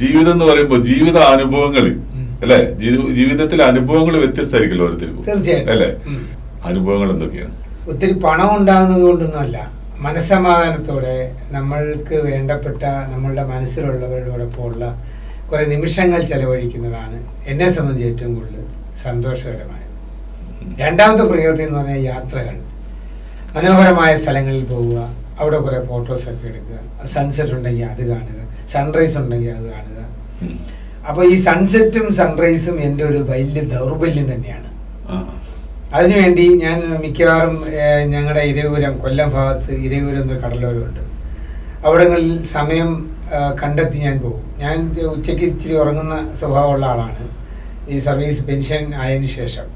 ജീവിതം എന്ന് പറയുമ്പോൾ ജീവിത അനുഭവങ്ങൾ അല്ലെ? ജീവിതത്തിലെ അനുഭവങ്ങൾ വ്യത്യസ്തമായിരിക്കും ഓരോരുത്തർക്കും? തീർച്ചയായിട്ടും. അല്ലെ? അനുഭവങ്ങൾ എന്തൊക്കെയാണ്? ഒത്തിരി പണം ഉണ്ടാകുന്നത് കൊണ്ടൊന്നുമല്ല മനസ്സമാധാനത്തോടെ നമ്മൾക്ക് വേണ്ടപ്പെട്ട നമ്മളുടെ മനസ്സിലുള്ളവരോടൊപ്പം ഉള്ള കുറെ നിമിഷങ്ങൾ ചെലവഴിക്കുന്നതാണ് എന്നെ സംബന്ധിച്ച് ഏറ്റവും കൂടുതൽ സന്തോഷകരമായത്. രണ്ടാമത്തെ പ്രയോറിറ്റി എന്ന് പറഞ്ഞാൽ യാത്രകൾ. മനോഹരമായ സ്ഥലങ്ങളിൽ പോവുക അവിടെ കുറെ ഫോട്ടോസൊക്കെ എടുക്കുക സൺസെറ്റ് ഉണ്ടെങ്കിൽ അത് കാണുക സൺറൈസ് ഉണ്ടെങ്കിൽ അത് കാണുക. അപ്പൊ അപ്പോൾ ഈ സൺസെറ്റും സൺറൈസും എന്റെ ഒരു വലിയ ദൗർബല്യം തന്നെയാണ്. അതിനുവേണ്ടി ഞാൻ മിക്കവാറും ഞങ്ങളുടെ ഇരയൂരം കൊല്ലം ഭാഗത്ത് ഇരയൂരം എന്നൊരു കടലോരമുണ്ട്. അവിടങ്ങളിൽ സമയം കണ്ടെത്തി ഞാൻ പോകും. ഞാൻ ഉച്ചയ്ക്ക് ഇച്ചിരി ഉറങ്ങുന്ന സ്വഭാവമുള്ള ആളാണ്. ഈ സർവീസ് പെൻഷൻ ആയതിനു ശേഷം.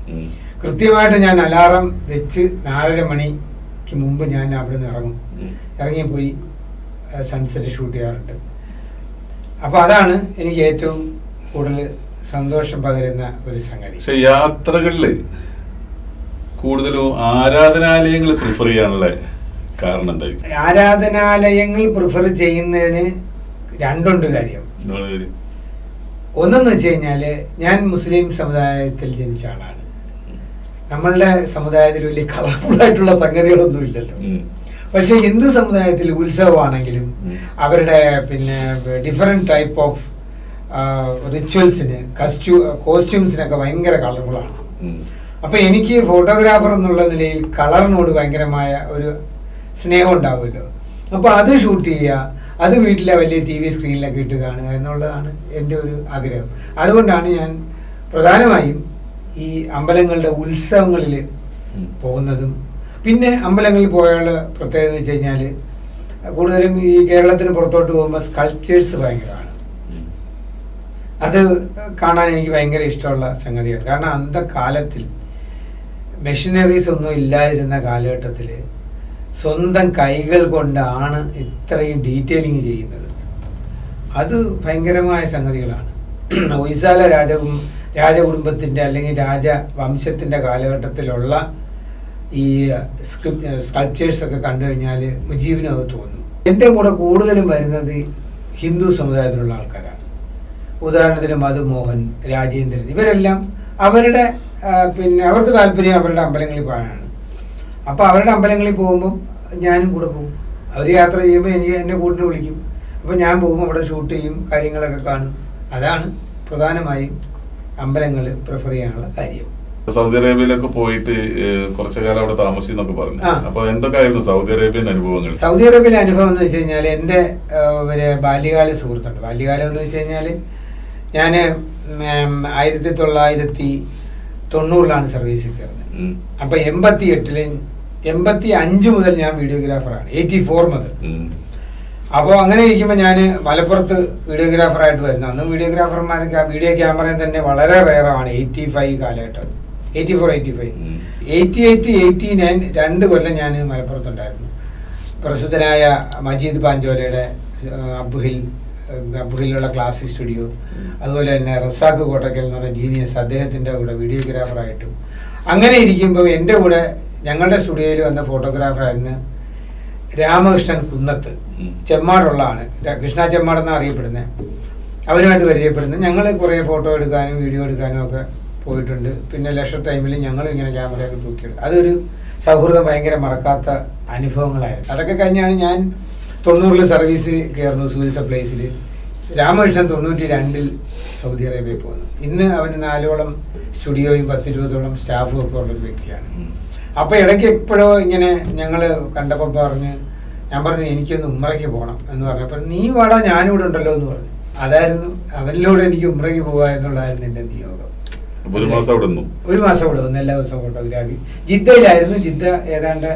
കൃത്യമായിട്ട് ഞാൻ അലാറം വെച്ച് നാലര മണിക്ക് മുമ്പ് ഞാൻ അവിടെ നിന്ന് ഇറങ്ങും. ഇറങ്ങിപ്പോയി സൺസെറ്റ് ഷൂട്ട് ചെയ്യാറുണ്ട്. അപ്പോൾ അതാണ് എനിക്ക് ഏറ്റവും കൂടുതൽ സന്തോഷം പകരുന്ന ഒരു സംഗതി. പക്ഷെ യാത്രകളിൽ കൂടുതലും ആരാധനാലയങ്ങൾ പ്രിഫർ ചെയ്യാനുള്ള കാരണം എന്തായിരിക്കും? ആരാധനാലയങ്ങൾ പ്രിഫർ ചെയ്യുന്നതിന് രണ്ടുണ്ട് കാര്യം? ഒന്നെന്ന് വെച്ച് കഴിഞ്ഞാൽ ഞാൻ മുസ്ലിം സമുദായത്തിൽ ജനിച്ച ആളാണ്. നമ്മളുടെ സമുദായത്തിൽ വലിയ കളർഫുൾ ആയിട്ടുള്ള സംഗതികളൊന്നും ഇല്ലല്ലോ. പക്ഷേ ഹിന്ദു സമുദായത്തിൽ ഉത്സവമാണെങ്കിലും അവരുടെ പിന്നെ ഡിഫറെന്റ് ടൈപ്പ് ഓഫ് റിച്വൽസിന് കസ്റ്റ്യൂ കോസ്റ്റ്യൂംസിനൊക്കെ ഭയങ്കര കളർഫുള്ളാണ് ഉം. അപ്പൊ എനിക്ക് ഫോട്ടോഗ്രാഫർ എന്നുള്ള നിലയിൽ കളറിനോട് ഭയങ്കരമായ ഒരു സ്നേഹം ഉണ്ടാവുമല്ലോ. അപ്പൊ അത് ഷൂട്ട് ചെയ്യുക അത് വീട്ടിലെ വലിയ ടി വി സ്ക്രീനിലൊക്കെ ഇട്ട് കാണുക എന്നുള്ളതാണ് എന്റെ ഒരു ആഗ്രഹം. അതുകൊണ്ടാണ് ഞാൻ പ്രധാനമായും ഈ അമ്പലങ്ങളുടെ ഉത്സവങ്ങളിൽ പോകുന്നതും പിന്നെ അമ്പലങ്ങളിൽ പോയുള്ള പ്രത്യേകത എന്ന് വെച്ച് കഴിഞ്ഞാൽ കൂടുതലും ഈ കേരളത്തിന് പുറത്തോട്ട് പോകുമ്പോൾ സ്കൾപ്ചേഴ്സ് ഭയങ്കരമാണ്. അത് കാണാൻ എനിക്ക് ഭയങ്കര ഇഷ്ടമുള്ള സംഗതിയാണ്. കാരണം അന്ത കാലത്തിൽ മെഷീനറീസ് ഒന്നും ഇല്ലാതിരുന്ന കാലഘട്ടത്തിൽ സ്വന്തം കൈകൾ കൊണ്ടാണ് ഇത്രയും ഡീറ്റെയിലിംഗ് ചെയ്യുന്നത്. അത് ഭയങ്കരമായ സംഗതികളാണ്. ഒയ്സാല രാജകും രാജകുടുംബത്തിന്റെ അല്ലെങ്കിൽ രാജവംശത്തിന്റെ കാലഘട്ടത്തിലുള്ള ഈ സ്കൾപ്ചേഴ്സ് ഒക്കെ കണ്ടു കഴിഞ്ഞാൽ മുജീബിനത് തോന്നും. എന്റെ കൂടെ കൂടുതലും വരുന്നത് ഹിന്ദു സമുദായത്തിലുള്ള ആൾക്കാരാണ്. ഉദാഹരണത്തിന് മധുമോഹൻ രാജേന്ദ്രൻ ഇവരെല്ലാം അവരുടെ പിന്നെ അവർക്ക് താല്പര്യം അവരുടെ അമ്പലങ്ങളിൽ പോകാനാണ്. അപ്പോൾ അവരുടെ അമ്പലങ്ങളിൽ പോകുമ്പം ഞാനും കൂടെ പോകും. അവർ യാത്ര ചെയ്യുമ്പോൾ എനിക്ക് എന്നെ കൂട്ടിന് വിളിക്കും. അപ്പോൾ ഞാൻ പോകും അവിടെ ഷൂട്ട് ചെയ്യും കാര്യങ്ങളൊക്കെ കാണും. അതാണ് പ്രധാനമായും അമ്പലങ്ങൾ പ്രിഫർ ചെയ്യാനുള്ള കാര്യം. സൗദി അറേബ്യയിലൊക്കെ പോയിട്ട് കുറച്ചു കാലം അവിടെ താമസിച്ചെന്നൊക്കെ പറഞ്ഞു. അപ്പൊ എന്തൊക്കെയായിരുന്നു സൗദി അറേബ്യൻ അനുഭവങ്ങൾ? സൗദി അറേബ്യയിലെ അനുഭവം എന്ന് വെച്ച് കഴിഞ്ഞാൽ എന്റെ ഒരു ബാല്യകാല സുഹൃത്തുണ്ട്. ബാല്യകാലം എന്ന് വെച്ച് കഴിഞ്ഞാൽ ഞാൻ ആയിരത്തി തൊള്ളായിരത്തി തൊണ്ണൂറിലാണ് സർവീസിൽ കയറുന്നത്. അപ്പൊ എൺപത്തി എട്ടിൽ എൺപത്തി അഞ്ച് മുതൽ ഞാൻ വീഡിയോഗ്രാഫറാണ്. എയ്റ്റി ഫോർ മുതൽ അപ്പോൾ അങ്ങനെ ഇരിക്കുമ്പോൾ ഞാൻ മലപ്പുറത്ത് വീഡിയോഗ്രാഫറായിട്ട് വരുന്നു അന്ന് വീഡിയോഗ്രാഫർമാർക്ക് ആ വീഡിയോ ക്യാമറയും തന്നെ വളരെ റയറാണ് എയ്റ്റി ഫൈവ് കാലഘട്ടം. Eighty four eighty five. Eighty eight eighty nine രണ്ട് കൊല്ലം ഞാൻ മലപ്പുറത്തുണ്ടായിരുന്നു. പ്രസിദ്ധനായ മജീദ് പാഞ്ചോലയുടെ അബ്ഹിൽ ക്ലാസ് അബുഹിലുള്ള ക്ലാസിക് സ്റ്റുഡിയോ. അതുപോലെ തന്നെ റസാഖ് കോട്ടക്കൽ എന്ന് പറഞ്ഞ ജീനിയസ് അദ്ദേഹത്തിന്റെ കൂടെ വീഡിയോഗ്രാഫറായിട്ടും അങ്ങനെ ഇരിക്കുമ്പോൾ എന്റെ കൂടെ ഞങ്ങളുടെ സ്റ്റുഡിയോയിൽ വന്ന ഫോട്ടോഗ്രാഫറായിരുന്നു രാമകൃഷ്ണൻ കുന്നത്ത്. ചെമ്മാടുള്ള ആണ് കൃഷ്ണ ചെമ്മാടെന്നാണ് അറിയപ്പെടുന്നത്. അവരുമായിട്ട് പരിചയപ്പെടുന്നത് ഞങ്ങൾ കുറേ ഫോട്ടോ എടുക്കാനും വീഡിയോ എടുക്കാനും ഒക്കെ പോയിട്ടുണ്ട്. പിന്നെ ലക്ഷ ടൈമിൽ ഞങ്ങൾ ഇങ്ങനെ ക്യാമറയൊക്കെ തൂക്കിയിട്ട് അതൊരു സൗഹൃദം ഭയങ്കര മറക്കാത്ത അനുഭവങ്ങളായിരുന്നു. അതൊക്കെ കഴിഞ്ഞാണ് ഞാൻ തൊണ്ണൂറിൽ സർവീസ് കയറുന്നു സൂര്യ സപ്ലൈസിൽ രാമകൃഷ്ണൻ തൊണ്ണൂറ്റി രണ്ടിൽ സൗദി അറേബ്യയിൽ പോകുന്നു ഇന്ന് അവന് നാലോളം സ്റ്റുഡിയോയും പത്തിരുപതോളം സ്റ്റാഫും ഒക്കെ ഉള്ളൊരു വ്യക്തിയാണ്. അപ്പോൾ അപ്പൊ ഇടയ്ക്ക് എപ്പോഴോ ഇങ്ങനെ ഞങ്ങൾ കണ്ടപ്പോൾ പറഞ്ഞ് ഞാൻ പറഞ്ഞു എനിക്കൊന്ന് ഉമ്രയ്ക്ക് പോകണം എന്ന് പറഞ്ഞപ്പോൾ നീ വാടാ ഞാനിവിടെ ഉണ്ടല്ലോ എന്ന് പറഞ്ഞു. അതായിരുന്നു അവനിലൂടെ എനിക്ക് ഉമ്രയ്ക്ക് പോവുക എന്നുള്ളതായിരുന്നു എന്റെ നിയോഗം. ഒരു മാസം അവിടെ നിന്നു. ഒരു മാസം അവിടെ വന്നു എല്ലാ ദിവസവും ഫോട്ടോഗ്രാഫി. ജിദ്ദയിലായിരുന്നു ജിദ്ദ ഏതാണ്ട്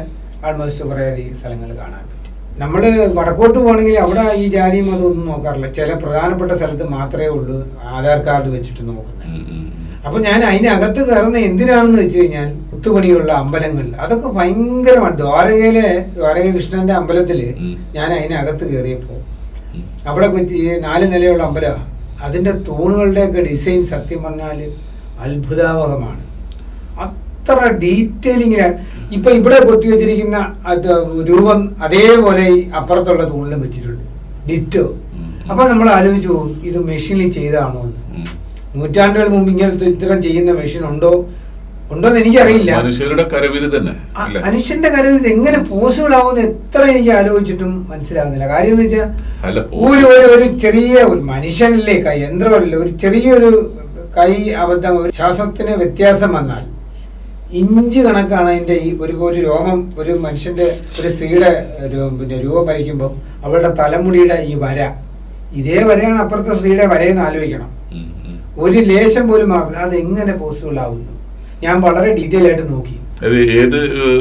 ആൾമോസ്റ്റ് കുറേ അധികം സ്ഥലങ്ങൾ കാണാൻ പറ്റും. നമ്മൾ വടക്കോട്ട് പോകണമെങ്കിൽ അവിടെ ഈ ജാതിയും മതമൊന്നും നോക്കാറില്ല. ചില പ്രധാനപ്പെട്ട സ്ഥലത്ത് മാത്രമേ ഉള്ളൂ ആധാർ കാർഡ് വെച്ചിട്ട് നോക്കുന്നത്. അപ്പൊ ഞാൻ അതിനകത്ത് കയറുന്ന എന്തിനാണെന്ന് വെച്ച് കഴിഞ്ഞാൽ കുത്തുപണിയുള്ള അമ്പലങ്ങൾ അതൊക്കെ ഭയങ്കരമാണ്. ദ്വാരകയിലെ ദ്വാരക കൃഷ്ണന്റെ അമ്പലത്തിൽ ഞാൻ അതിനകത്ത് കയറിയപ്പോ. അവിടെ നാല് നിലയുള്ള അമ്പലമാണ് അതിന്റെ തൂണുകളുടെയൊക്കെ ഡിസൈൻ സത്യം പറഞ്ഞാൽ അത്ഭുതാവഹമാണ്. അത്ര ഡീറ്റെയിലിങ്ങിന് ഇപ്പൊ ഇവിടെ കൊത്തിവെച്ചിരിക്കുന്ന വെച്ചിരിക്കുന്ന രൂപം അതേപോലെ അപ്പുറത്തുള്ള തൂണിലും വെച്ചിട്ടുണ്ട്. ഡിറ്റോ. അപ്പൊ നമ്മൾ ആലോചിച്ചു പോകും ഇത് മെഷീനിൽ ചെയ്താണോ എന്ന്. നൂറ്റാണ്ടുകൾ മുമ്പ് ഇങ്ങനത്തെ ഇത്തരം ചെയ്യുന്ന മെഷീൻ ഉണ്ടോ? ഉണ്ടോ എന്ന് എനിക്കറിയില്ല. മനുഷ്യരുടെ കരവിൽ തന്നെ മനുഷ്യന്റെ കരവിരുത് എങ്ങനെ പോസിബിൾ ആവുമെന്ന് എത്ര എനിക്ക് ആലോചിച്ചിട്ടും മനസ്സിലാവുന്നില്ല കാര്യം എന്ന് വെച്ചാൽ ഒരു ഒരു ചെറിയ ഒരു മനുഷ്യനല്ലേ യന്ത്രമല്ല ഒരു ചെറിയൊരു കൈ അബദ്ധം ഒരു ശ്വാസത്തിന് വ്യത്യാസം വന്നാൽ ഇഞ്ച് കണക്കാണ് അതിന്റെ ഈ ഒരു ഒരു രോമം ഒരു മനുഷ്യന്റെ ഒരു സ്ത്രീയുടെ പിന്നെ രൂപം വരയ്ക്കുമ്പോൾ അവളുടെ തലമുടിയുടെ ഈ വര ഇതേ വരയാണ് അപ്പുറത്തെ സ്ത്രീയുടെ വരയെന്ന് ആലോചിക്കണം. ഒരു ലേശം പോലും മാറുന്നില്ല അത് എങ്ങനെ പോസിബിൾ ആവുന്നു ഞാൻ വളരെ ഡീറ്റെയിൽ ആയിട്ട് നോക്കി ക്ഷേത്രത്തിൽ ഏത് ഏഹ്,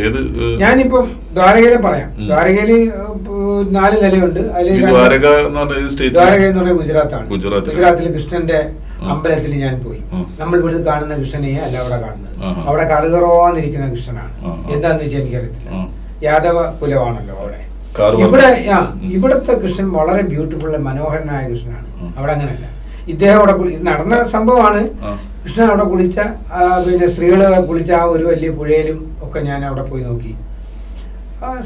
ഏത് ഞാനിപ്പം ദ്വാരകയിലെ പറയാം. ദ്വാരകയിൽ നാല് നിലയുണ്ട് അതിൽ ദ്വാരക എന്ന് പറഞ്ഞ ഗുജറാത്താണ് ഗുജറാത്തിൽ. കൃഷ്ണന്റെ. അമ്പലത്തിൽ ഞാൻ പോയി. നമ്മൾ ഇവിടെ കാണുന്ന കൃഷ്ണനെ അല്ല അവിടെ കാണുന്നത്. അവിടെ കറുകറോന്നിരിക്കുന്ന കൃഷ്ണനാണ്. എന്താന്ന് വെച്ചാൽ എനിക്കറിയത്തില്ല. യാദവ കുലമാണല്ലോ അവിടെ. ഇവിടെ ആ ഇവിടുത്തെ കൃഷ്ണൻ വളരെ ബ്യൂട്ടിഫുൾ മനോഹരനായ കൃഷ്ണനാണ്. അവിടെ അങ്ങനെയല്ല ഇദ്ദേഹം അവിടെ നടന്ന സംഭവമാണ്. കൃഷ്ണൻ അവിടെ കുളിച്ച പിന്നെ സ്ത്രീകളെ കുളിച്ച ആ ഒരു വലിയ പുഴയിലും ഒക്കെ ഞാൻ അവിടെ പോയി നോക്കി.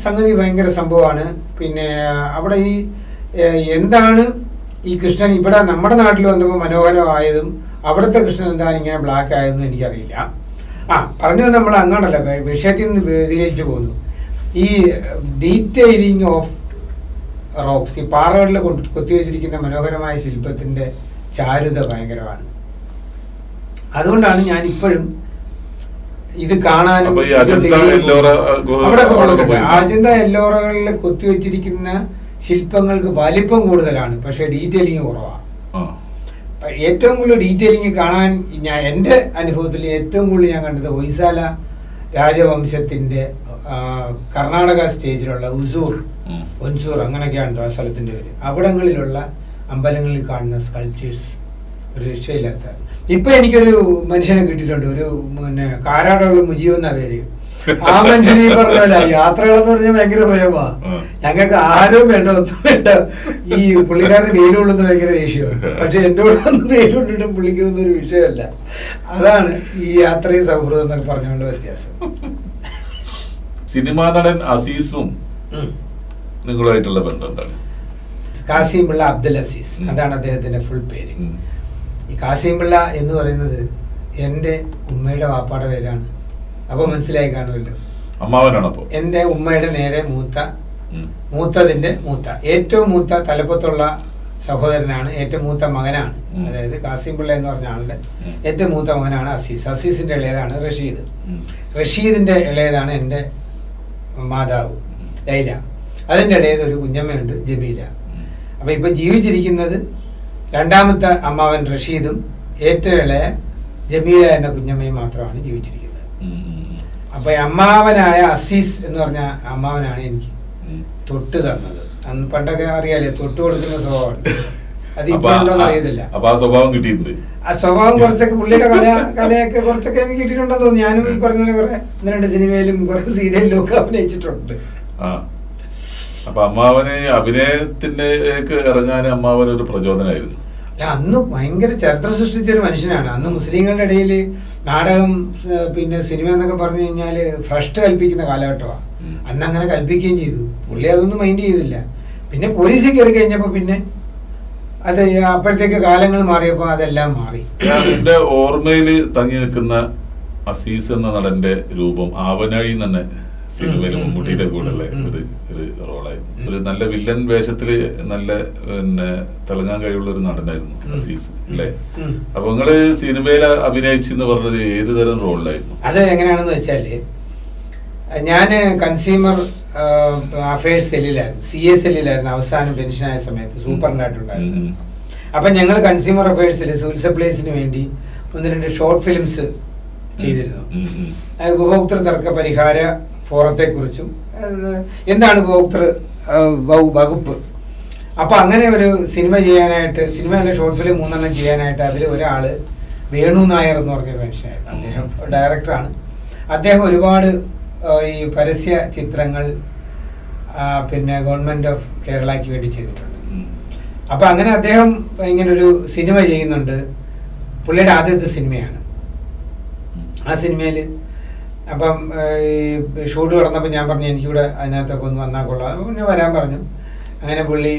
സംഗതി ഭയങ്കര സംഭവമാണ്. പിന്നെ അവിടെ ഈ എന്താണ് ഈ കൃഷ്ണൻ ഇവിടെ നമ്മുടെ നാട്ടിൽ വന്നപ്പോൾ മനോഹരമായതും അവിടുത്തെ കൃഷ്ണൻ എന്താണ് ഇങ്ങനെ ബ്ലാക്ക് ആയതെന്നും എനിക്കറിയില്ല ആ പറഞ്ഞു നമ്മൾ അങ്ങോട്ടല്ല വിഷയത്തിൽ നിന്ന് വ്യതിരിച്ചു പോകുന്നു ഈ ഡീറ്റെയിലിംഗ് ഓഫ് റോക്സ് ഈ പാറകളിൽ കൊണ്ട് കൊത്തിവെച്ചിരിക്കുന്ന മനോഹരമായ ശില്പത്തിന്റെ ചാരുത ഭയങ്കരമാണ് അതുകൊണ്ടാണ് ഞാൻ ഇപ്പോഴും ഇത് കാണാൻ. പോയി. അജന്ത എല്ലോറകളിൽ കൊത്തിവെച്ചിരിക്കുന്ന ശില്പങ്ങൾക്ക് വലിപ്പം കൂടുതലാണ് പക്ഷേ ഡീറ്റെയിലിംഗ് കുറവാണ്. ഏറ്റവും കൂടുതൽ ഡീറ്റെയിലിംഗ് കാണാൻ ഞാൻ എന്റെ അനുഭവത്തിൽ ഏറ്റവും കൂടുതൽ ഞാൻ കണ്ടത് ഹൊയ്സാല രാജവംശത്തിന്റെ കർണാടക സ്റ്റേജിലുള്ള ഉസൂർ. ഒൻസൂർ അങ്ങനെയൊക്കെയാണ് ആ സ്ഥലത്തിന്റെ പേര് അവിടങ്ങളിലുള്ള അമ്പലങ്ങളിൽ കാണുന്ന സ്കൾപ്ചേഴ്സ് ഒരു രക്ഷയില്ലാത്ത ഇപ്പം എനിക്കൊരു മനുഷ്യനെ കിട്ടിയിട്ടുണ്ട് ഒരു പിന്നെ കാരാടുള്ള മുജീവ് എന്നാ പേര് ആ മനുഷ്യന് ഈ പറഞ്ഞ പോലെ യാത്രകളെന്ന് പറഞ്ഞാൽ ഭയങ്കര പ്രയോഗമാ. ഞങ്ങൾക്ക് ആരും വേണ്ട ഒന്നും വേണ്ട. ഈ പുള്ളിക്കാരന് വെയിലുള്ളെന്ന് ഭയങ്കര ദേഷ്യമാണ്. പക്ഷെ എന്റെ കൂടെ വന്ന് പുള്ളിക്ക് പുള്ളിക്കൊന്നും ഒരു വിഷയമല്ല. അതാണ് ഈ യാത്രയും സൗഹൃദം എന്നൊക്കെ പറഞ്ഞുകൊണ്ട് വ്യത്യാസം. സിനിമാ നടൻ അസീസും നിങ്ങളുമായിട്ടുള്ള ബന്ധം എന്താണ്? കാസിം പിള്ള അബ്ദുൽ അസീസ്. അതാണ് അദ്ദേഹത്തിന്റെ ഫുൾ പേര്. ഈ കാസിം പിള്ള എന്ന് പറയുന്നത് എന്റെ ഉമ്മയുടെ വാപ്പാടെ പേരാണ്. അപ്പൊ മനസ്സിലായി കാണുമല്ലോ അമ്മാവനാണ് അപ്പൊ എന്റെ ഉമ്മയുടെ നേരെ മൂത്ത. മൂത്തതിന്റെ മൂത്ത ഏറ്റവും മൂത്ത തലപ്പത്തുള്ള സഹോദരനാണ് ഏറ്റവും മൂത്ത മകനാണ്. അതായത് കാസിം പിള്ള എന്ന് പറഞ്ഞ ആളുടെ. ഏറ്റവും മൂത്ത മകനാണ് അസീസ് അസീസിന്റെ ഇളയതാണ് റഷീദ്. റഷീദിന്റെ ഇളയതാണ് എന്റെ മാതാവ് ലൈല അതിന്റെ ഇളയത് ഒരു കുഞ്ഞമ്മയുണ്ട് ജമീല ഉം. അപ്പൊ ഇപ്പൊ ജീവിച്ചിരിക്കുന്നത് രണ്ടാമത്തെ അമ്മാവൻ റഷീദും ഏറ്റവും ഇളയ ജമീല എന്ന കുഞ്ഞമ്മയും മാത്രമാണ് ജീവിച്ചിരിക്കുന്നത്. അപ്പൊ അമ്മാവനായ അസീസ് എന്ന് പറഞ്ഞ അമ്മാവനാണ് എനിക്ക്. തൊട്ട് തന്നത്. അന്ന് പണ്ടൊക്കെ അറിയാലേ തൊട്ട് കൊടുക്കുന്ന സ്വഭാവമാണ് അത് അപ്പൊ ഇപ്പൊ ഉണ്ടോന്ന് ആ- അറിയത്തില്ല. അപ്പൊ ആ സ്വഭാവം കിട്ടിയിട്ടുണ്ട്. ആ സ്വഭാവം കുറച്ചൊക്കെ പുള്ളിയുടെ കല കലയൊക്കെ കുറച്ചൊക്കെ എനിക്ക് കിട്ടിയിട്ടുണ്ടെന്ന് തോന്നുന്നു. ഞാനും ഈ പറഞ്ഞ കുറെ ഒന്ന് രണ്ട് സിനിമയിലും കുറെ സീരിയലിലും ഒക്കെ അഭിനയിച്ചിട്ടുണ്ട്. അപ്പൊ അമ്മാവന് അഭിനയത്തിന്റെ ഇറങ്ങാൻ അമ്മാവൻ ഒരു പ്രചോദനമായിരുന്നു. അല്ല അന്ന് ഭയങ്കര ചരിത്രം സൃഷ്ടിച്ച ഒരു മനുഷ്യനാണ്. അന്ന് മുസ്ലിങ്ങളുടെ ഇടയിൽ നാടകം പിന്നെ സിനിമ എന്നൊക്കെ പറഞ്ഞു കഴിഞ്ഞാൽ ഭ്രഷ്ട് കൽപ്പിക്കുന്ന കാലഘട്ടമാണ് അന്ന് അങ്ങനെ കൽപ്പിക്കുകയും ചെയ്തു. പുള്ളി അതൊന്നും മൈൻഡ് ചെയ്തില്ല. പിന്നെ പോലീസിൽ കയറി കഴിഞ്ഞപ്പോൾ പിന്നെ അത് അപ്പോഴത്തേക്ക് കാലങ്ങൾ മാറിയപ്പോൾ അതെല്ലാം മാറി. എന്റെ ഓർമ്മയിൽ തങ്ങി നിൽക്കുന്ന അസീസ് എന്ന നടന്റെ രൂപം. ആവനാഴി തന്നെ. സിനിമയിൽ മമ്മൂട്ടിയുടെ കൂടെ ഉള്ള. ഒരു ഒരു റോളായിരുന്നു ഒരു നല്ല വില്ലൻ വേഷത്തിൽ നല്ല പിന്നെ തിളങ്ങാൻ കഴിവുള്ള ഒരു നടനായിരുന്നു അസീസ് അല്ലേ. അപ്പൊ നിങ്ങൾ സിനിമയിൽ അഭിനയിച്ചെന്ന് പറഞ്ഞത് ഏത് തരം റോളിലായിരുന്നു? അത് എങ്ങനെയാണെന്ന് വെച്ചാൽ ഞാൻ കൺസ്യൂമർ അഫയേഴ്സ് സെല്ലിലായിരുന്നു സി എസ് സെല്ലിലായിരുന്നു അവസാനം പെൻഷനായ സമയത്ത് സൂപ്പറിനായിട്ടുണ്ടായിരുന്നു അപ്പൊ ഞങ്ങൾ കൺസ്യൂമർ അഫയേഴ്സിൽ സിവിൽ സപ്ലൈസിന് വേണ്ടി ഒന്ന് രണ്ട് ഷോർട്ട് ഫിലിംസ് ചെയ്തിരുന്നു. ഉപഭോക്തൃ തർക്ക പരിഹാര ഫോറത്തെക്കുറിച്ചും എന്താണ് ഉപഭോക്തൃ വകുപ്പ്? അപ്പൊ അങ്ങനെ ഒരു സിനിമ ചെയ്യാനായിട്ട് സിനിമ അല്ലെങ്കിൽ ഷോർട്ട് ഫിലിം മൂന്നെണ്ണം ചെയ്യാനായിട്ട് അതിൽ ഒരാൾ വേണു നായർ എന്ന് പറഞ്ഞ മനുഷ്യനായിരുന്നു അദ്ദേഹം ഡയറക്ടറാണ് അദ്ദേഹം ഒരുപാട് ഈ പരസ്യ ചിത്രങ്ങൾ പിന്നെ ഗവൺമെന്റ് ഓഫ് കേരളയ്ക്ക് വേണ്ടി ചെയ്തിട്ടുണ്ട്. അപ്പോൾ അപ്പൊ അങ്ങനെ അദ്ദേഹം ഇങ്ങനൊരു സിനിമ ചെയ്യുന്നുണ്ട്. പുള്ളിയുടെ ആദ്യത്തെ സിനിമയാണ്. ആ സിനിമയിൽ അപ്പം ഈ ഷൂട്ട് കിടന്നപ്പോൾ ഞാൻ പറഞ്ഞു എനിക്കിവിടെ അതിനകത്തൊക്കെ ഒന്ന് വന്നാൽ കൊള്ളാം. പിന്നെ വരാൻ പറഞ്ഞു. അങ്ങനെ പുള്ളി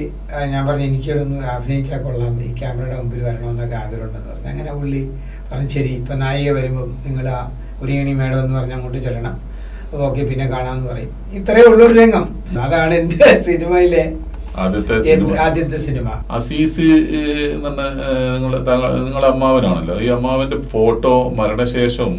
ഞാൻ പറഞ്ഞു എനിക്കിവിടെ ഒന്ന് അഭിനയിച്ചാൽ കൊള്ളാം. ഈ ക്യാമറയുടെ മുമ്പിൽ വരണമെന്നൊക്കെ ആഗ്രഹമുണ്ടെന്ന് പറഞ്ഞു. അങ്ങനെ പുള്ളി പറഞ്ഞു ശരി ഇപ്പം നായിക വരുമ്പം നിങ്ങൾ ആ ഉരിയണി മേഡം എന്ന് പറഞ്ഞ് അങ്ങോട്ട് ചെല്ലണം. അപ്പോൾ ഓക്കെ പിന്നെ കാണാമെന്ന് പറയും. ഇത്രയേ ഉള്ളൊരു രംഗം. അതാണ് എന്റെ സിനിമയിലെ ആദ്യത്തെ സിനിമ. അസീസ് നിങ്ങളുടെ നിങ്ങളെ നിങ്ങളെ അമ്മാവനാണല്ലോ. ഈ അമ്മാവന്റെ ഫോട്ടോ മരണശേഷം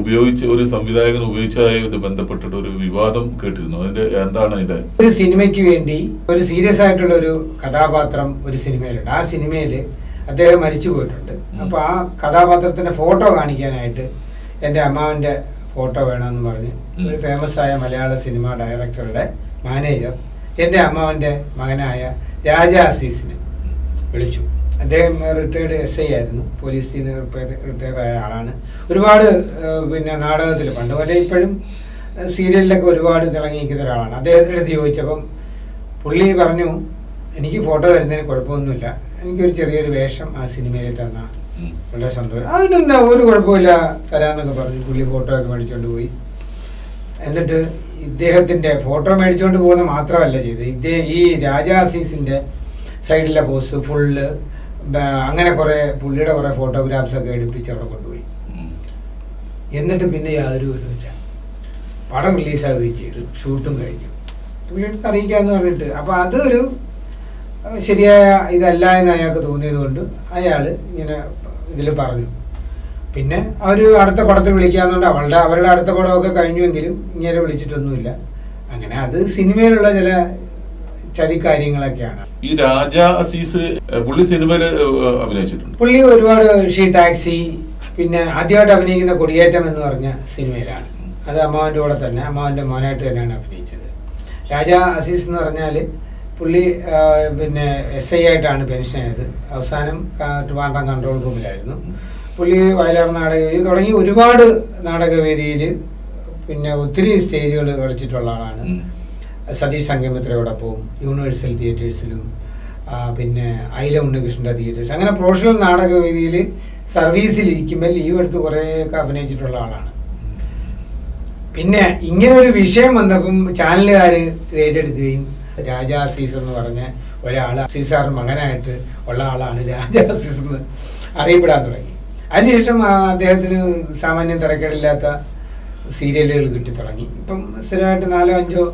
ഉപയോഗിച്ച് ഒരു സംവിധായകൻ ഉപയോഗിച്ചതായി ഇത് ബന്ധപ്പെട്ടിട്ട് ഒരു വിവാദം കേട്ടിരുന്നു. അതിന്റെ എന്താണ് അതിന്റെ ഒരു സിനിമയ്ക്ക് വേണ്ടി ഒരു സീരിയസ് ആയിട്ടുള്ള ഒരു കഥാപാത്രം ഒരു സിനിമയിലുണ്ട്. ആ സിനിമയിൽ അദ്ദേഹം മരിച്ചു പോയിട്ടുണ്ട്. അപ്പൊ അപ്പോൾ ആ കഥാപാത്രത്തിന്റെ ഫോട്ടോ കാണിക്കാനായിട്ട് എന്റെ അമ്മാവന്റെ ഫോട്ടോ വേണമെന്ന് പറഞ്ഞ് ഒരു ഫേമസ് ആയ മലയാള സിനിമ ഡയറക്ടറുടെ മാനേജർ എന്റെ അമ്മാവന്റെ മകനായ രാജ അസീസിനെ വിളിച്ചു. അദ്ദേഹം റിട്ടയർഡ് എസ് ഐ ആയിരുന്നു. പോലീസ് നിന്ന് റിട്ടയർ ആയ ആളാണ്. ഒരുപാട് പിന്നെ നാടകത്തിൽ പണ്ട് പോലെ ഇപ്പോഴും സീരിയലിലൊക്കെ ഒരുപാട് തിളങ്ങി നിൽക്കുന്ന ഒരാളാണ്. അദ്ദേഹത്തിന്റെ അടുത്ത് ചോദിച്ചപ്പം പുള്ളി പറഞ്ഞു എനിക്ക് ഫോട്ടോ തരുന്നതിന് കുഴപ്പമൊന്നുമില്ല. എനിക്കൊരു ചെറിയൊരു വേഷം ആ സിനിമയിൽ തന്ന. വളരെ സന്തോഷം. അതിനെന്താ? ഒരു കുഴപ്പമില്ല. തരാമെന്നൊക്കെ പറഞ്ഞു. പുള്ളി ഫോട്ടോ ഒക്കെ മേടിച്ചുകൊണ്ട് പോയി. എന്നിട്ട് ഇദ്ദേഹത്തിന്റെ ഫോട്ടോ മേടിച്ചുകൊണ്ട് പോകുന്ന മാത്രമല്ല ചെയ്തത്. ഇദ്ദേഹം ഈ രാജാ അസീസിന്റെ സൈഡിലെ പോസ്റ്റ് ഫുള്ള് അങ്ങനെ കുറെ പുള്ളിയുടെ കുറെ ഫോട്ടോഗ്രാഫ്സ് ഒക്കെ എടുപ്പിച്ച് അവിടെ കൊണ്ടുപോയി. എന്നിട്ട് പിന്നെ യാതൊരു വിവരമില്ല പടം റിലീസാവുകയും ചെയ്തു. ഷൂട്ടും കഴിഞ്ഞു. പുള്ളിയെടുത്ത് അറിയിക്കാന്ന് പറഞ്ഞിട്ട്. അപ്പോൾ അതൊരു ശരിയായ ഇതല്ല എന്ന് അയാൾക്ക് തോന്നിയത് കൊണ്ട് അയാൾ ഇങ്ങനെ ഇതിൽ പറഞ്ഞു. പിന്നെ അവർ അടുത്ത പടത്തിൽ വിളിക്കാന്നുണ്ട്. അവളുടെ അവരുടെ അടുത്ത പടമൊക്കെ കഴിഞ്ഞുവെങ്കിലും ഇങ്ങനെ വിളിച്ചിട്ടൊന്നുമില്ല. അങ്ങനെ അത് സിനിമയിലുള്ള ചില ചതിക്കാര്യങ്ങളൊക്കെയാണ്. ഈ രാജ അസീസ് പുള്ളി സിനിമയിൽ അഭിനയിച്ചിട്ടുണ്ട്. പുള്ളി ഒരുപാട് ഷീ ടാക്സി പിന്നെ ആദ്യമായിട്ട് അഭിനയിക്കുന്ന കൊടിയേറ്റം എന്ന് പറഞ്ഞ സിനിമയിലാണ്. അത് അമ്മാവന്റെ കൂടെ തന്നെ അമ്മാവന്റെ മോനായിട്ട് തന്നെയാണ് അഭിനയിച്ചത്. രാജ അസീസ് എന്ന് പറഞ്ഞാൽ പുള്ളി പിന്നെ എസ് ഐ ആയിട്ടാണ് പെൻഷൻ ആയത്. അവസാനം ട്രിവാൻഡ്രം കൺട്രോൾ റൂമിലായിരുന്നു. പുള്ളി വയലാർ നാടകവേദി തുടങ്ങി ഒരുപാട് നാടകവേദിയിൽ പിന്നെ ഒത്തിരി സ്റ്റേജുകൾ കളിച്ചിട്ടുള്ള ആളാണ്. സതീഷ് സംഗമിത്രയോടൊപ്പവും യൂണിവേഴ്സൽ തിയേറ്റേഴ്സിലും പിന്നെ ഐല ഉണ്ണികൃഷ്ണന്റെ തിയേറ്റേഴ്സ്. അങ്ങനെ പ്രൊഫഷണൽ നാടകവേദിയിൽ സർവീസിൽ ഇരിക്കുമ്പോൾ ലീവ് എടുത്ത് കുറേയൊക്കെ അഭിനയിച്ചിട്ടുള്ള ആളാണ്. പിന്നെ ഇങ്ങനെ ഒരു വിഷയം വന്നപ്പം ചാനലുകാർ ഏറ്റെടുക്കുകയും രാജാ അസീസ് എന്ന് പറഞ്ഞ ഒരാൾ അസീസാറിന് മകനായിട്ട് ഉള്ള ആളാണ് രാജാ അസീസ് എന്ന് അറിയപ്പെടാൻ തുടങ്ങി. അതിനുശേഷം അദ്ദേഹത്തിന് സാമാന്യം തിരക്കേടില്ലാത്ത സീരിയലുകൾ കിട്ടി തുടങ്ങി. ഇപ്പം സ്ഥിരമായിട്ട് നാലോ അഞ്ചോ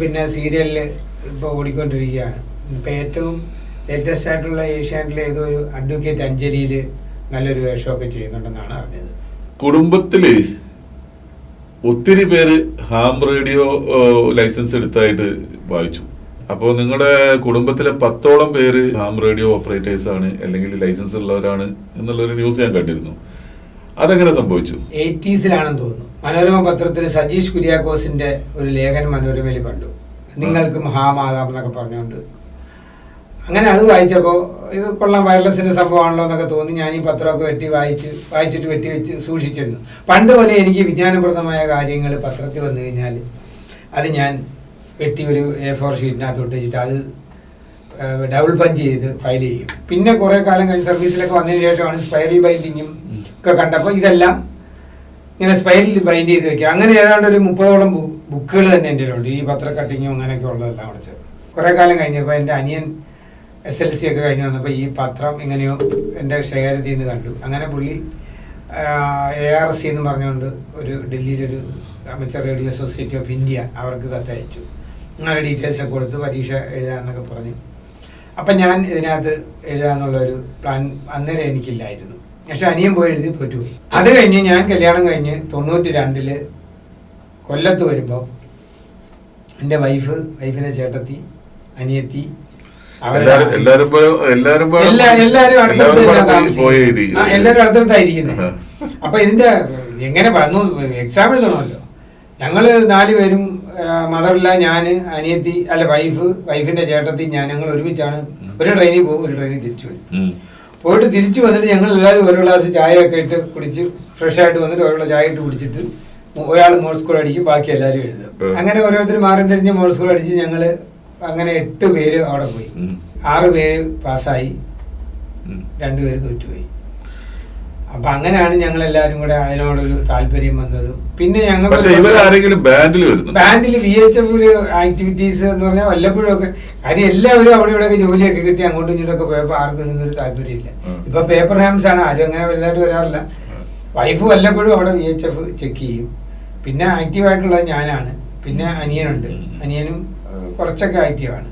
പിന്നെ സീരിയലിൽ ഇപ്പോൾ ഓടിക്കൊണ്ടിരിക്കുകയാണ്. ഇപ്പോൾ ഏറ്റവും ലേറ്റസ്റ്റ് ആയിട്ടുള്ള ഏഷ്യാനെറ്റിലെ ഏതോ ഒരു അഡ്വക്കേറ്റ് അഞ്ജലിയിൽ നല്ലൊരു വേഷമൊക്കെ ചെയ്യുന്നുണ്ടെന്നാണ് അറിഞ്ഞത്. കുടുംബത്തിൽ ഒത്തിരി പേര് ഹാം റേഡിയോ ലൈസൻസ് എടുത്തായിട്ട് വായിച്ചു. അപ്പോൾ നിങ്ങളുടെ കുടുംബത്തിലെ പത്തോളം പേര് ഹാം റേഡിയോ ഓപ്പറേറ്റേഴ്സ് ആണ് അല്ലെങ്കിൽ ലൈസൻസ് ഉള്ളവരാണ് എന്നുള്ളൊരു ന്യൂസ് ഞാൻ കണ്ടിരുന്നു. അതെങ്ങനെ സംഭവിച്ചു? എയ്റ്റീസിലാണെന്ന് തോന്നുന്നു. മനോരമ പത്രത്തിൽ സജീഷ് കുര്യാക്കോസിന്റെ ഒരു ലേഖനം മനോരമയിൽ കണ്ടു. നിങ്ങൾക്ക് മഹാമാതാവ് എന്നൊക്കെ പറഞ്ഞുകൊണ്ട്. അങ്ങനെ അത് വായിച്ചപ്പോൾ ഇത് കൊള്ളാം വയർലെസിന്റെ സംഭവമാണല്ലോ എന്നൊക്കെ തോന്നി. ഞാൻ ഈ പത്രമൊക്കെ വെട്ടി വായിച്ച് വായിച്ചിട്ട് വെട്ടി വെച്ച് സൂക്ഷിച്ചിരുന്നു. പണ്ട് പോലെ എനിക്ക് വിജ്ഞാനപ്രദമായ കാര്യങ്ങൾ പത്രത്തിൽ വന്നു കഴിഞ്ഞാൽ അത് ഞാൻ വെട്ടി ഒരു എ ഫോർ ഷീറ്റിനകത്ത് ഒട്ടിച്ചിട്ട് അത് ഡബിൾ പഞ്ച് ചെയ്ത് ഫയൽ ചെയ്യും. പിന്നെ കുറേ കാലം കഴിഞ്ഞ് സർവീസിലൊക്കെ വന്നതിന് ശേഷമാണ് സ്പൈറൽ ബൈൻഡിങ്ങും ഒക്കെ കണ്ടപ്പോൾ ഇതെല്ലാം ഇങ്ങനെ സ്പൈനിൽ ബൈൻഡ് ചെയ്ത് വെക്കുക. അങ്ങനെ ഏതാണ്ട് ഒരു മുപ്പതോളം ബുക്കുകൾ തന്നെ എന്റെ ഉണ്ട് ഈ പത്ര കട്ടിങ്ങും അങ്ങനെയൊക്കെ ഉള്ളതെല്ലാം അവിടെ ചേർന്ന് കുറേ കാലം കഴിഞ്ഞപ്പോൾ എന്റെ അനിയൻ എസ് എൽ സി ഒക്കെ കഴിഞ്ഞ് വന്നപ്പോൾ ഈ പത്രം എങ്ങനെയോ എന്റെ ശേഖരത്തിൽ നിന്ന് കണ്ടു. അങ്ങനെ പുള്ളി എ ആർ സി എന്ന് പറഞ്ഞുകൊണ്ട് ഒരു ഡൽഹിയിലൊരു amateur radio society of India അവർക്ക് കത്തയച്ചു. അങ്ങനെ ഡീറ്റെയിൽസ് ഒക്കെ കൊടുത്ത് പരീക്ഷ എഴുതാമെന്നൊക്കെ പറഞ്ഞു. അപ്പം ഞാൻ ഇതിനകത്ത് എഴുതാന്നുള്ളൊരു പ്ലാൻ അന്നേരം എനിക്കില്ലായിരുന്നു. പക്ഷെ അനിയൻ പോയി എഴുതി തോറ്റുപോയി. അത് കഴിഞ്ഞ് ഞാൻ കല്യാണം കഴിഞ്ഞ് തൊണ്ണൂറ്റി രണ്ടിൽ കൊല്ലത്ത് വരുമ്പോൾ എന്റെ വൈഫ് വൈഫിനെ ചേട്ടത്തി അനിയത്തി എല്ലാരും അടുത്തടുത്തായിരിക്കുന്നത് അപ്പൊ ഇതിന്റെ എങ്ങനെ പറഞ്ഞു എക്സാം എഴുതണമല്ലോ. ഞങ്ങൾ നാലുപേരും മദറില്ല ഞാൻ അനിയത്തി അല്ല വൈഫ് വൈഫിന്റെ ചേട്ടത്തി ഞാൻ ഞങ്ങൾ ഒരുമിച്ചാണ്. ഒരു ട്രെയിനിൽ പോകും ഒരു ട്രെയിനിൽ തിരിച്ചു വരും. പോയിട്ട് തിരിച്ചു വന്നിട്ട് ഞങ്ങൾ എല്ലാവരും ഒരു ഗ്ലാസ് ചായ ഒക്കെ ഇട്ട് കുടിച്ച് ഫ്രഷ് ആയിട്ട് വന്നിട്ട് ഒരു ചായ ഇട്ട് കുടിച്ചിട്ട് ഒരാൾ മോഴ്സ് കോഡ് അടിക്കും ബാക്കി എല്ലാവരും എഴുതും. അങ്ങനെ ഓരോരുത്തർ മാറി തിരിഞ്ഞ് മോഴ്സ് കോഡ് അടിച്ച് ഞങ്ങൾ അങ്ങനെ എട്ട് പേര് അവിടെ പോയി. ആറ് പേര് പാസ്സായി. രണ്ടുപേര് തോറ്റുപോയി. അപ്പൊ അങ്ങനെയാണ് ഞങ്ങൾ എല്ലാവരും കൂടെ അതിനോടൊരു താല്പര്യം വന്നത്. പിന്നെ ഞങ്ങൾ ബാൻഡിൽ വി എച്ച് എഫ് ആക്ടിവിറ്റീസ് എന്ന് പറഞ്ഞാൽ വല്ലപ്പോഴും ഒക്കെ കാര്യം എല്ലാവരും അവിടെ ഇവിടെ ജോലിയൊക്കെ കിട്ടി അങ്ങോട്ടും ഇങ്ങോട്ടൊക്കെ പോയപ്പോൾ ആർക്കും ഇതിനൊന്നും ഒരു താല്പര്യമില്ല. ഇപ്പൊ പേപ്പർ ഹാംസ് ആണ് ആരും അങ്ങനെ വലുതായിട്ട് വരാറില്ല. വൈഫ് വല്ലപ്പോഴും അവിടെ വി എച്ച് എഫ് ചെക്ക് ചെയ്യും. പിന്നെ ആക്റ്റീവായിട്ടുള്ളത് ഞാനാണ്. പിന്നെ അനിയനുണ്ട്. അനിയനും കുറച്ചൊക്കെ ആക്റ്റീവാണ്.